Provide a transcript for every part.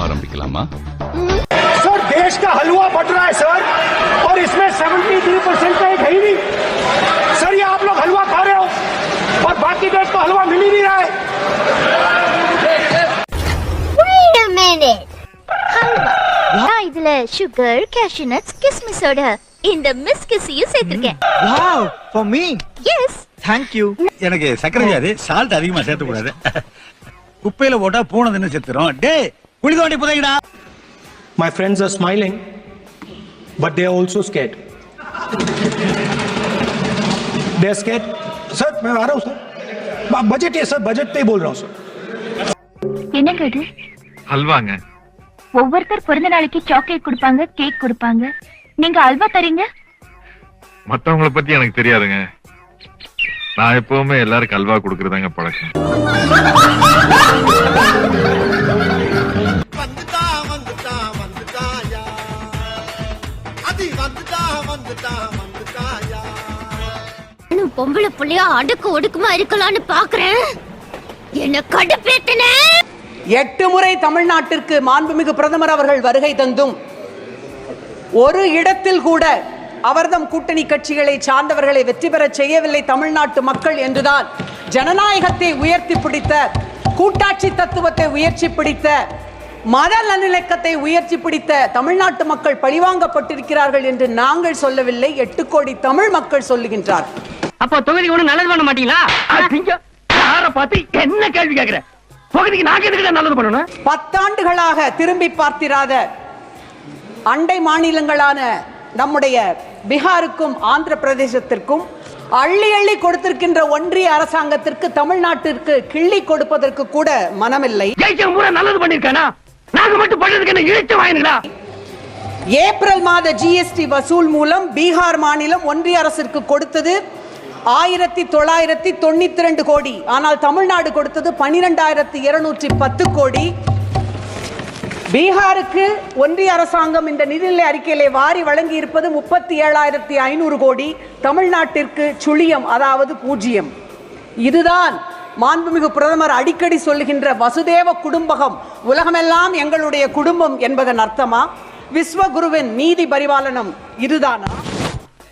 ஆரம்பிக்கலாமா सर देश का हलवा बट रहा है सर और इसमें 73 परसेंट का एक है ही नहीं सर ये आप लोग हलवा खा रहे हो और बाकी देश को हलवा मिल ही नहीं रहा है Wait a minute. ஹல்வா நான் இதுல சுகர் கேஷ்யூ நட்ஸ் கிஸ்மிஸோட இந்த மிஸ்கிஸையும் சேர்த்திருக்கேன் wow for me yes thank you எனக்கு சக்கரை வியாதி சால்ட் அதிகமா சேர்த்த கூடாது குப்பையில போட்டா பூனை தின்னு செத்துரும் டே குழி தோண்டி புதைங்கடா My friends are smiling, but they are also scared. they are scared. Sir मैं आ रहा हूँ सर ब- बजट है सर बजट पे ही बोल रहा हूँ सर என்னங்க இது அல்வாங்க ஒவ்வொருத்தர் பிறந்த நாளைக்கு சாக்லேட் கொடுப்பாங்க கேக் கொடுப்பாங்க நீங்க அல்வா தரீங்க மத்தவங்கள பத்தி எனக்கு தெரியாதுங்க நான் எப்பவுமே எல்லாருக்கும் அல்வா கொடுக்கறதாங்க பழக்கம் பொம்பளை புள்ளையா அடுக்கு ஒடுக்குமா இருக்கலாம்னு பாக்குறேன். என்ன கடுப்பேத்தன. எட்டு முறை தமிழ்நாட்டிற்கு மாண்புமிகு பிரதமர் அவர்கள் வருகை தந்தும் ஒரு இடத்தில் கூட அவர்தம் கூட்டணி கட்சிகளை சார்ந்தவர்களை வெற்றி பெறச் செய்யவில்லை தமிழ்நாட்டு மக்கள் என்றுதான் ஜனநாயகத்தை உயர்த்தி பிடித்த கூட்டாட்சி தத்துவத்தை உயர்ச்சி பிடித்த மத நல்லிணக்கத்தை உயர்ச்சி பிடித்த தமிழ்நாட்டு மக்கள் பழிவாங்கப்பட்டிருக்கிறார்கள் என்று நாங்கள் சொல்லவில்லை. எட்டு கோடி தமிழ் மக்கள் சொல்லுகின்றார். அப்போ தொகுதி ஒண்ணு நல்லது பண்ண மாட்டீங்களா? யார பார்த்து என்ன கேள்வி பண்ணணும்? பத்தாண்டுகளாக திரும்பி பார்த்திராத அண்டை மாநிலங்களான நம்முடைய பீகாருக்கும் ஆந்திர பிரதேசத்திற்கும் அள்ளி அள்ளி கொடுத்திருக்கின்ற ஒன்றிய அரசாங்கத்திற்கு தமிழ்நாட்டிற்கு கிள்ளி கொடுப்பதற்கு கூட மனமில்லை. நல்லது பண்ணிருக்கானா? நாங்க மட்டும் பண்றதுக்கு என்ன இழுத்து வாங்கினா ஏப்ரல் மாத ஜிஎஸ்டி வசூல் மூலம் பீகார் மாநிலம் ஒன்றிய அரசிற்கு கொடுத்தது ஆயிரத்தி தொள்ளாயிரத்தி தொண்ணூத்தி ரெண்டு கோடி. ஆனால் தமிழ்நாடு கொடுத்தது பனிரெண்டாயிரத்தி இருநூற்றி பத்து கோடி. பீகாருக்கு ஒன்றிய அரசாங்கம் இந்த நிதிநிலை அறிக்கையிலே வாரி வழங்கி இருப்பது முப்பத்தி ஏழாயிரத்தி ஐநூறு கோடி. தமிழ்நாட்டிற்கு சுழியம் அதாவது பூஜ்ஜியம். இதுதான் மாண்புமிகு பிரதமர் அடிக்கடி சொல்லுகின்ற வசுதேவ குடும்பகம் உலகமெல்லாம் எங்களுடைய குடும்பம் என்பதன் அர்த்தமா? விஸ்வகுருவின் நீதி பரிபாலனம் இதுதானா?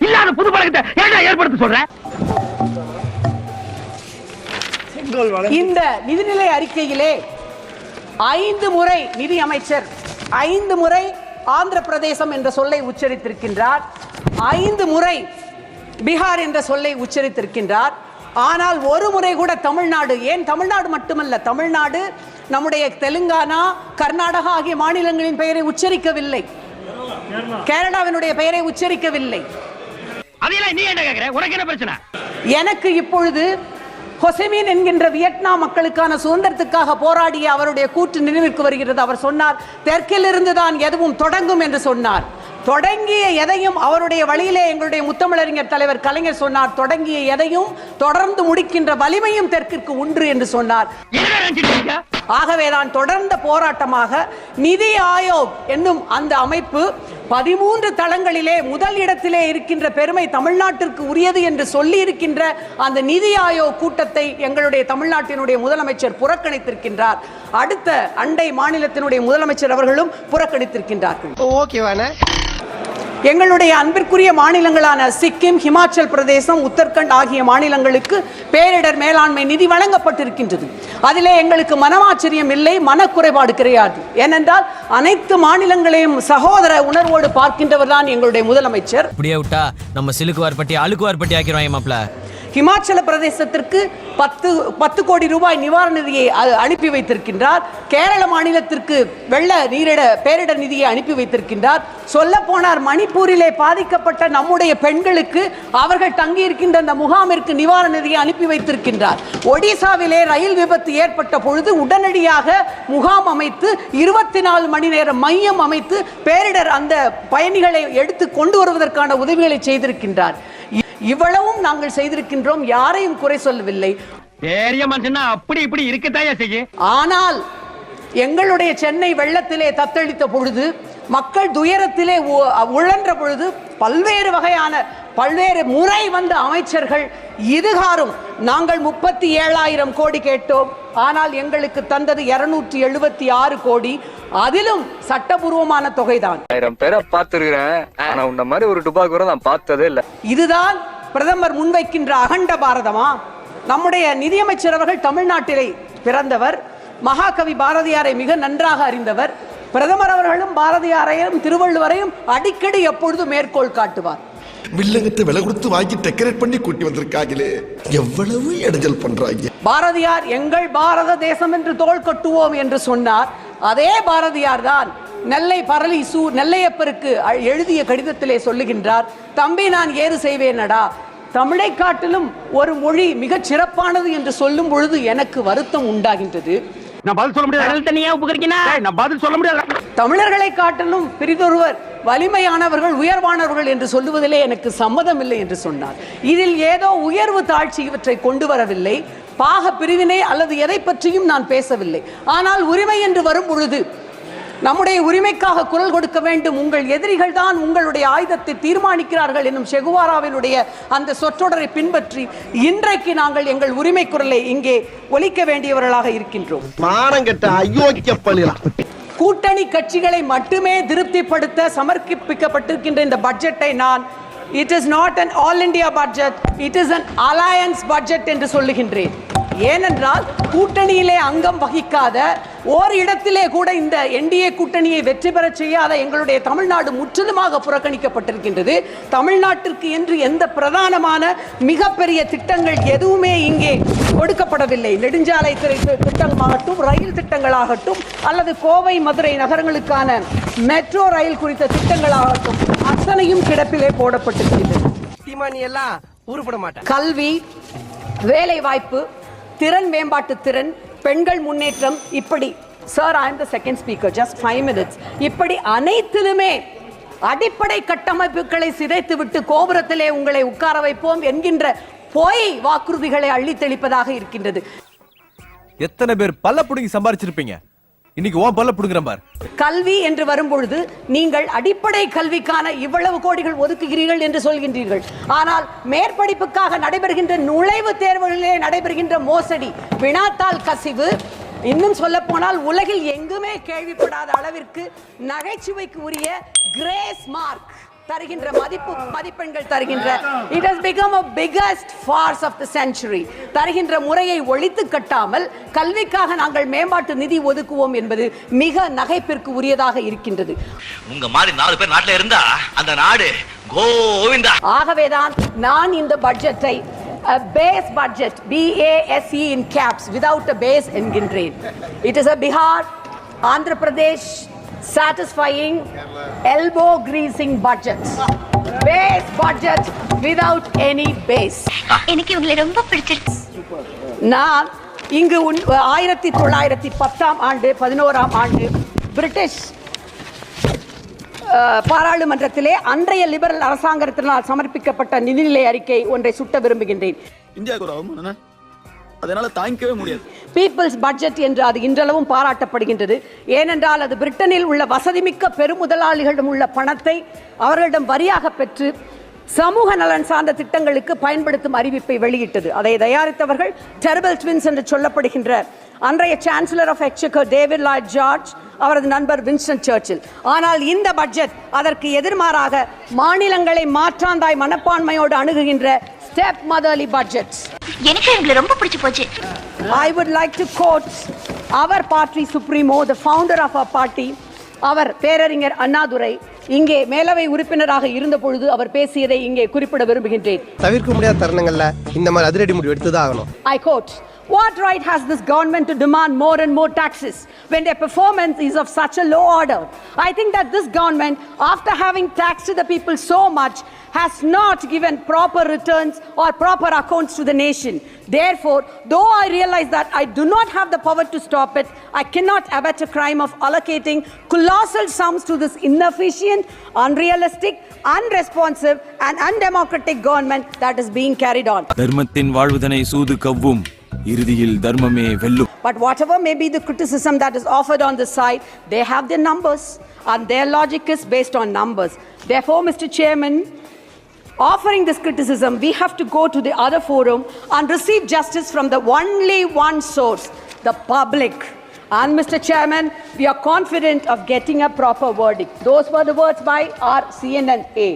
இல்லாத புது பழக்கத்தை ஏற்படுத்த சொல்ற? இந்த நிதிநிலை அறிக்கையிலே ஐந்து முறை நிதி அமைச்சர் ஐந்து முறை ஆந்திர பிரதேசம் என்ற சொல்லை உச்சரித்திருக்கின்றார் ஐந்து முறை பீகார் என்ற சொல்லை உச்சரித்திருக்கின்றார் ஆனால் ஒரு முறை கூட தமிழ்நாடு ஏன் தமிழ்நாடு மட்டுமல்ல தமிழ்நாடு நம்முடைய தெலுங்கானா கர்நாடகா ஆகிய மாநிலங்களின் பெயரை உச்சரிக்கவில்லை. கேரளாவினுடைய பெயரை உச்சரிக்கவில்லை. எனக்கு இப்பொழுது ஹொசெமின் என்கின்ற வியட்நாம் மக்களுக்கான சுதந்திரத்துக்காக போராடிய அவருடைய கூற்று நினைவிற்கு வருகிறது. அவர் சொன்னார் தெற்கிலிருந்து தான் எதுவும் தொடங்கும் என்று சொன்னார். தொடங்கிய எதையும் அவருடைய வழியிலே எங்களுடைய முத்தமிழறிஞர் தலைவர் கலைஞர் சொன்னார். தொடங்கிய எதையும் தொடர்ந்து முடிக்கின்ற வலிமையும் தெற்கிற்கு உண்டு என்று சொன்னார். ஆகவேதான் தொடர்ந்த போராட்டமாக நிதி ஆயோக் என்னும் அந்த அமைப்பு பதிமூன்று தளங்களிலே முதல் இடத்திலே இருக்கின்ற பெருமை தமிழ்நாட்டிற்கு உரியது என்று சொல்லி இருக்கின்ற அந்த நிதி ஆயோக் கூட்டத்தை எங்களுடைய தமிழ்நாட்டினுடைய முதலமைச்சர் புறக்கணித்திருக்கின்றார். அடுத்த அண்டை மாநிலத்தினுடைய முதலமைச்சர் அவர்களும் புறக்கணித்திருக்கின்றார்கள். ஓகேவான எங்களுடைய அன்பிற்குரிய மாநிலங்களான சிக்கிம் ஹிமாச்சல் பிரதேசம் உத்தரகண்ட் ஆகிய மாநிலங்களுக்கு பேரிடர் மேலாண்மை நிதி வழங்கப்பட்டிருக்கின்றது. அதிலே எங்களுக்கு மனமாச்சரியம் இல்லை மனக்குறைபாடு கிடையாது. ஏனென்றால் அனைத்து மாநிலங்களையும் சகோதர உணர்வோடு பார்க்கின்றவர் தான் எங்களுடைய முதலமைச்சர். இப்படியே விட்டா நம்ம சிலுக்குவார்பட்டி வார்பட்டி அழுக்கு வார்பட்டி ஆக்கிடுவாங்க மாப்பிள்ள. ஹிமாச்சல பிரதேசத்திற்கு பத்து பத்து கோடி ரூபாய் நிவாரண நிதியை அனுப்பி வைத்திருக்கின்றார். கேரள மாநிலத்திற்கு வெள்ள நீரிட பேரிடர் நிதியை அனுப்பி வைத்திருக்கின்றார். சொல்ல போனார் மணிப்பூரிலே பாதிக்கப்பட்ட நம்முடைய பெண்களுக்கு அவர்கள் தங்கி இருக்கின்ற அந்த முகாமிற்கு நிவாரண நிதியை அனுப்பி வைத்திருக்கின்றார். ஒடிசாவிலே ரயில் விபத்து ஏற்பட்ட பொழுது உடனடியாக முகாம் அமைத்து இருபத்தி நாலு மணி நேரம் மையம் அமைத்து பேரிடர் அந்த பயணிகளை எடுத்து கொண்டு வருவதற்கான உதவிகளை செய்திருக்கின்றார். இவ்வளவும் நாங்கள் செய்திருக்கின்றோம் யாரையும் குறை சொல்லவில்லை. பெரிய மனுஷனா அப்படி இப்படி இருக்கத்தாயா செய்ய? ஆனால் எங்களுடைய சென்னை வெள்ளத்திலே தத்தளித்த பொழுது மக்கள் துயரத்திலே உழன்ற பொழுது பல்வேறு வகையான பல்வேறு முறை வந்த அமைச்சர்கள் இதுகாரும் நாங்கள் முப்பத்தி ஏழாயிரம் கோடி கேட்டோம். ஆனால் எங்களுக்கு தந்தது இருநூற்றி எழுபத்தி ஆறு கோடி. அதிலும் சட்டபூர்வமான தொகைதான். ஆயிரம் பேரை பார்த்திருக்கிறேன். ஆனா உன்ன மாதிரி ஒரு டுபாக்கூரை நான் பார்த்ததே இல்ல. இதுதான் பிரதமர் முன்வைக்கின்ற அகண்ட பாரதமா? நம்முடைய நிதியமைச்சர் அவர்கள் தமிழ்நாட்டிலே பிறந்தவர். மகாகவி பாரதியாரை மிக நன்றாக அறிந்தவர். பிரதமர் அவர்களும் பாரதியாரையும் திருவள்ளுவரையும் அடிக்கடி எப்பொழுதும் மேற்கோள் காட்டுவார். வில்லங்கத்தை விலை கொடுத்து வாங்கி டெக்கரேட் பண்ணி கூட்டி வந்திருக்காங்களே. எவ்வளவு இடைஞ்சல் பண்றாங்க. பாரதியார் எங்கள் பாரத தேசம் என்று தோள் கட்டுவோம் என்று சொன்னார். அதே பாரதியார் தான் நெல்லை பரளி நெல்லையப்பருக்கு அ- எழுதிய கடிதத்திலே சொல்லுகின்றார் தம்பி நான் ஏறு செய்வேனடா. தமிழை காட்டிலும் ஒரு மொழி மிகச் சிறப்பானது என்று சொல்லும் பொழுது எனக்கு வருத்தம் உண்டாகின்றது. நான் பதில் சொல்ல முடியாது. நான் பதில் சொல்ல முடியாது. தமிழர்களை காட்டிலும் பிரிதொருவர் வலிமையானவர்கள் உயர்வானவர்கள் என்று சொல்லுவதிலே எனக்கு சம்மதம் இல்லை என்று சொன்னார். இதில் ஏதோ உயர்வு தாழ்ச்சி இவற்றை கொண்டு வரவில்லை. பாக பிரிவினை அல்லது எதை பற்றியும் நான் பேசவில்லை. ஆனால் உரிமை என்று வரும் பொழுது நம்முடைய உரிமைக்காக குரல் கொடுக்க வேண்டும். உங்கள் எதிரிகள் தான் உங்களுடைய ஆயுதத்தை தீர்மானிக்கிறார்கள் என்னும் செகுவாராவினுடைய அந்த சொற்றொடரை பின்பற்றி இன்றைக்கு நாங்கள் எங்கள் உரிமை குரலை இங்கே ஒலிக்க வேண்டியவர்களாக இருக்கின்றோம். கூட்டணி கட்சிகளை மட்டுமே திருப்திப்படுத்த சமர்ப்பிக்கப்பட்டிருக்கின்ற இந்த பட்ஜெட்டை நான் it is not an all India budget it is an alliance budget என்று சொல்லுகின்றேன். ஏனென்றால் கூட்டணியிலே அங்கம் வகிக்காத ஓர் இடத்திலே கூட இந்த என்டிஏ கூட்டணியை வெற்றி பெறச் செய்யாத எங்களுடைய தமிழ்நாடு முற்றிலுமாக புறக்கணிக்கப்பட்டிருக்கின்றது. தமிழ்நாட்டிற்கு என்று எந்த பிரதானமான மிகப்பெரிய திட்டங்கள் எதுவுமே இங்கே கொடுக்கப்படவில்லை நெடுஞ்சாலை திட்டமாகட்டும் ரயில் திட்டங்களாகட்டும் அல்லது கோவை மதுரை நகரங்களுக்கான மெட்ரோ ரயில் குறித்த திட்டங்களாகட்டும் அத்தனையும் கிடப்பிலே எல்லாம் உருப்பட மாட்டேன் கல்வி வேலை வாய்ப்பு திறன் மேம்பாட்டு திறன் பெண்கள் முன்னேற்றம் இப்படி. Sir I am the second speaker just five minutes இப்படி அனைத்திலுமே அடிப்படை கட்டமைப்புகளை சிதைத்துவிட்டு கோபுரத்திலே உங்களை உட்கார வைப்போம் என்கின்ற போய் வாக்குறுதிகளை அள்ளி தெளிப்பதாக இருக்கின்றது. எத்தனை பேர் பல்ல பிடிங்கி சம்பாரிச்சிருப்பீங்க? இன்னைக்கு ஓ பல்ல புடுங்குற பார். கல்வி என்று வரும்பொழுது நீங்கள் அடிப்படை கல்விக்கான இவ்வளவு கோடிகள் ஒதுக்குகிறீர்கள் என்று சொல்கின்றீர்கள். ஆனால் மேற்படிப்புக்காக நடைபெறுகின்ற நுழைவுத் தேர்வுகளிலே நடைபெறுகின்ற மோசடி வினாத்தாள் கசிவு இன்னும் சொல்ல போனால் உலகில் எங்குமே கேள்விப்படாத அளவிற்கு நகைச்சுவைக்கு உரிய கிரேஸ் மார்க். தருகின்ற மதிப்பு மதிப்பெண்கள் தருகின்ற. It has become a biggest farce of the century. தருகின்ற முறையை ஒழித்து கட்டாமல் கல்விக்காக நாங்கள் மேம்பாட்டு நிதி ஒதுக்குவோம் என்பது மிக நகைப்பிற்கு உரியதாக இருக்கின்றது. உங்க மாதிரி நாலு பேர் நாட்டுல இருந்தா அந்த நாடு கோவிந்தா. ஆகவேதான் நான் இந்த பட்ஜெட்டை base budget BASE in caps without a base என்கின்றேன். It is a Bihar Andhra Pradesh satisfying elbow greasing budget. Base budget without any base. எனக்கு இவங்களை ரொம்ப பிடிச்சிருக்கு. நான் இங்கு உன்- ஆயிரத்தி தொள்ளாயிரத்தி பத்தாம் ஆண்டு பதினோராம் ஆண்டு பிரிட்டிஷ் பாராளுமன்றத்திலே அன்றைய லிபரல் அரசாங்கத்தினால் சமர்ப்பிக்கப்பட்ட நிதிநிலை அறிக்கை ஒன்றை சுட்ட விரும்புகின்றேன். இந்தியாவுக்கு ஒரு அவமானம் அதனால தாங்கிக்கவே முடியாது. பீப்புள்ஸ் பட்ஜெட் என்று அது இன்றளவும் பாராட்டப்படுகின்றது. ஏனென்றால் அது பிரிட்டனில் உள்ள வசதிமிக்க பெருமுதலாளிகளிடம் உள்ள பணத்தை அவர்களிடம் வரியாக பெற்று சமூக நலன் சார்ந்த திட்டங்களுக்கு பயன்படுத்தும் அறிவிப்பை வெளியிட்டது. அதை தயாரித்தவர்கள் டெர்பல் ட்வின்ஸ் என்று சொல்லப்படுகின்ற அன்றைய chancellor of exchequer David Lloyd George அவரது நண்பர் வின்ஸ்டன் சர்ச்சில் ஆனால் இந்த பட்ஜெட் அதற்கு எதிர்மாறாக மாநிலங்களை மாற்றாந்தாய் மனப்பான்மையோடு அணுகுகின்ற ஸ்டெப் மதர்லி பட்ஜெட் எனக்கு இவங்களை ரொம்ப பிடிச்சு போச்சு. I would like to quote our party supremo, the founder of our party, அவர் பேரறிஞர் அண்ணாதுரை. இங்கே மேலவை உறுப்பினராக இருந்த பொழுது அவர் பேசியதை இங்கே குறிப்பிட விரும்புகின்றேன். தவிர்க்க முடியாத தருணங்கள்ல இந்த மாதிரி அதிரடி முடிவு எடுத்துதான் ஆகணும். I quote, What right has this government to demand more and more taxes when their performance is of such a low order? I think that this government, after having taxed the people so much, has not given proper returns or proper accounts to the nation. Therefore, though I realize that I do not have the power to stop it, I cannot abet a crime of allocating colossal sums to this inefficient, unrealistic, unresponsive, and undemocratic government that is being carried on. தர்மத்தின் வாழ்வுதனை சூது கவ்வும் இறுதியில் தர்மமே வெல்லும் But whatever may be the criticism that is offered on this side, they have their numbers, and their logic is based on numbers. Therefore, Mr. Chairman, offering this criticism, we have to go to the other forum and receive justice from the only one source, the public. And Mr. Chairman, we are confident of getting a proper verdict. Those were the words by our CNN-A.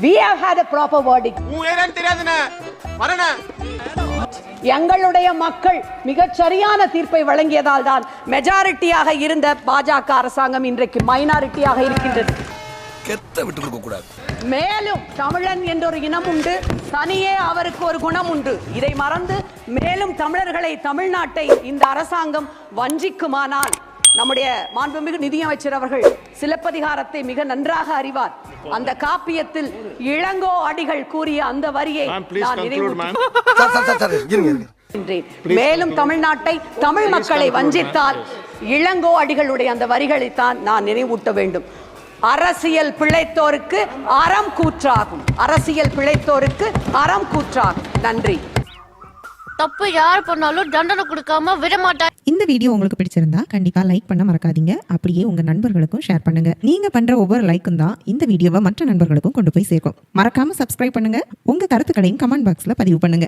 We have had a proper verdict. எங்களுடைய மக்கள் மிகச் சரியான தீர்ப்பை வழங்கியதால் தான் மெஜாரிட்டியாக இருந்த பாஜக அரசாங்கம் இன்றைக்கு மைனாரிட்டியாக இருக்கின்றது. மேலும் தமிழன் என்ற ஒரு இனம் உண்டு தனியே அவருக்கு ஒரு குணம் உண்டு. இதை மறந்து மேலும் தமிழர்களை தமிழ்நாட்டை இந்த அரசாங்கம் வஞ்சிக்குமானால் நம்முடைய மாண்புமிகு நிதியமைச்சர் அவர்கள் சிலப்பதிகாரத்தை மிக நன்றாக அறிவார். அந்த காப்பியத்தில் இளங்கோ அடிகள் கூறிய அந்த வரியை நான். மேலும் தமிழ்நாட்டை தமிழ் மக்களை வஞ்சித்தால் இளங்கோ அடிகளுடைய அந்த வரிகளைத்தான் நான் நினைவூட்ட வேண்டும். அரசியல் பிழைத்தோருக்கு அறம் கூற்றாகும். அரசியல் பிழைத்தோருக்கு அறம் கூற்றாகும். நன்றி. தப்பு யார் பண்ணாலும் தண்டனை கொடுக்காம விடமாட்டார் இந்த வீடியோ உங்களுக்கு பிடிச்சிருந்தா கண்டிப்பா லைக் பண்ண மறக்காதீங்க. அப்படியே உங்க நண்பர்களுக்கும் ஷேர் பண்ணுங்க. நீங்க பண்ற ஒவ்வொரு லைக்கும் தான் இந்த வீடியோவை மற்ற நண்பர்களுக்கும் கொண்டு போய் சேர்க்கும். மறக்காம சப்ஸ்கிரைப் பண்ணுங்க. உங்க கருத்துக்களையும் கமெண்ட் பாக்ஸ்ல பதிவு பண்ணுங்க.